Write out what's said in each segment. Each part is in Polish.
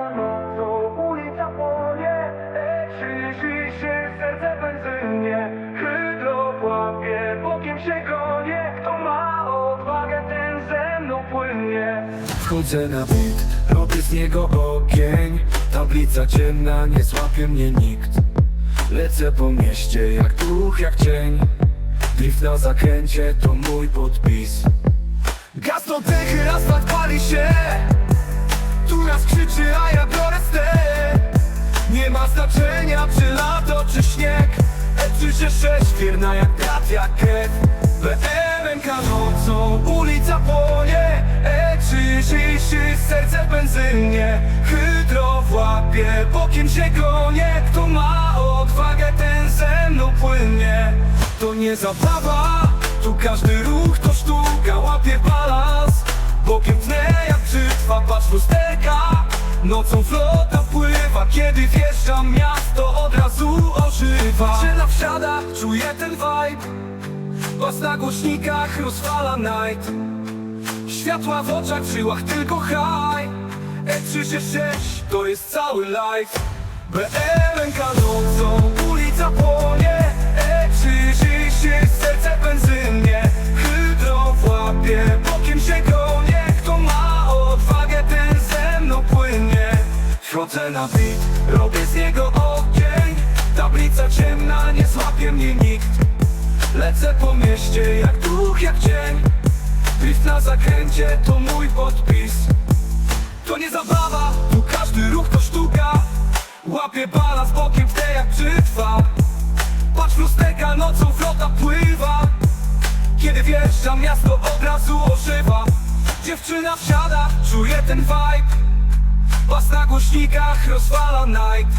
nocą, ulica płonie Krzyży się serce benzynie Hydro łapie, bokiem się gonie. Kto ma odwagę, ten ze mną płynie. Wchodzę na bit, robię z niego ogień. Tablica ciemna, nie złapie mnie nikt. Lecę po mieście jak duch, jak cień. Drift na zakręcie to mój podpis E36 wierna jak brat, jak krew. BMK nocą, ulica płonie E33 serce w benzynie. Hydro w łapie, bokiem się gonie Kto ma odwagę, ten ze mną płynie. To nie zabawa, tu każdy ruch to sztuka. Łapie balans, bokiem tnę jak brzytwa. Patrz lusterka, nocą flota pływa. Kiedy wjeżdżam wsiada, czuję ten vibe. Bas na głośnikach rozwala night. Światła w oczach, w żyłach tylko high. E36 to jest cały life. BMK nocą, ulica płonie. E36 serce benzynie. Hydro w łapie, bokiem się gonie Kto ma odwagę, ten ze mną płynie. Wchodzę na beat, robię z niego mieście jak duch, jak cień Drift na zakręcie to mój podpis. To nie zabawa, tu każdy ruch to sztuka. Łapię balans bokiem w te jak brzytwa. Patrz lusterka, nocą flota pływa. Kiedy wjeżdżam miasto od razu ożywa. Dziewczyna wsiada, czuję ten vibe. Bas na głośnikach rozwala night.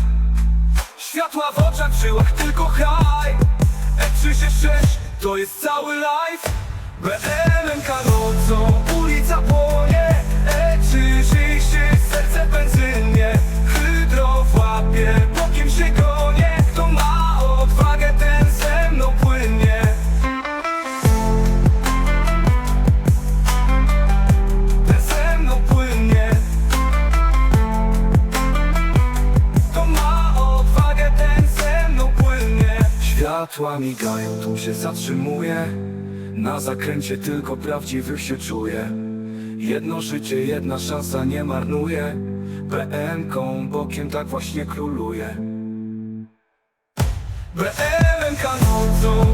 Światła w oczach, w żyłach tylko high E36 to jest cały life. BMK nocą, Światła migają, tu się zatrzymuję Na zakręcie tylko prawdziwych się czuję Jedno życie, jedna szansa nie marnuję BM-ką bokiem tak właśnie króluje. BMK nocą,